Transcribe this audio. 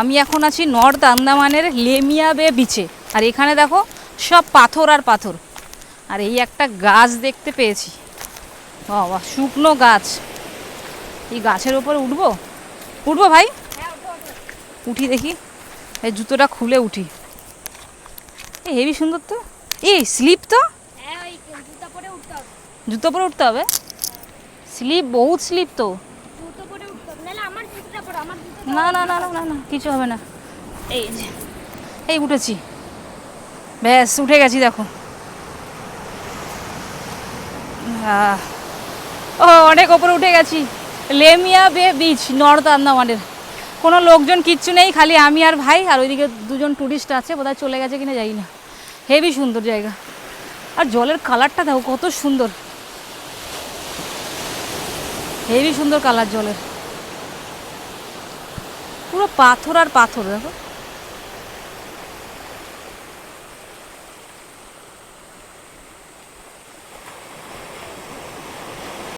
আমি এখন আছি নর্থ আন্দামানের লেমিয়া বে বিচে। আর এখানে দেখো সব পাথর আর পাথর। আর এই একটা গাছ দেখতে পেয়েছি। বাবা শুকনো গাছ। এই গাছের ওপরে উঠবো? উঠবো ভাই? উঠি দেখি। এই জুতোটা খুলে উঠি। এ হেভি সুন্দর তো। এই স্লিপ তো? হ্যাঁ জুতো পরে উঠতে হবে? স্লিপ বহুত স্লিপ তো জুতো পরে উঠতে হবে নাহলে আমার জুতোটা পরে আমার জুতো না না না না না কিছু হবে না। এই যে। এই উঠেছি। ব্যাস উঠে গেছি দেখো। ও অনেক ওপরে উঠে গেছি। লেমিয়া বে বিচ নর্থ আন্দামানের। কোনো লোকজন কিচ্ছু নেই খালি আমি আর ভাই আর ওইদিকে দুজন টুরিস্ট আছে বোধহয় চলে গেছে কিনা যাই না। হেভি সুন্দর জায়গা। আর জলের কালারটা দেখো কত সুন্দর। হেভি সুন্দর কালার জলের। পুরো পাথর আর পাথর দেখো।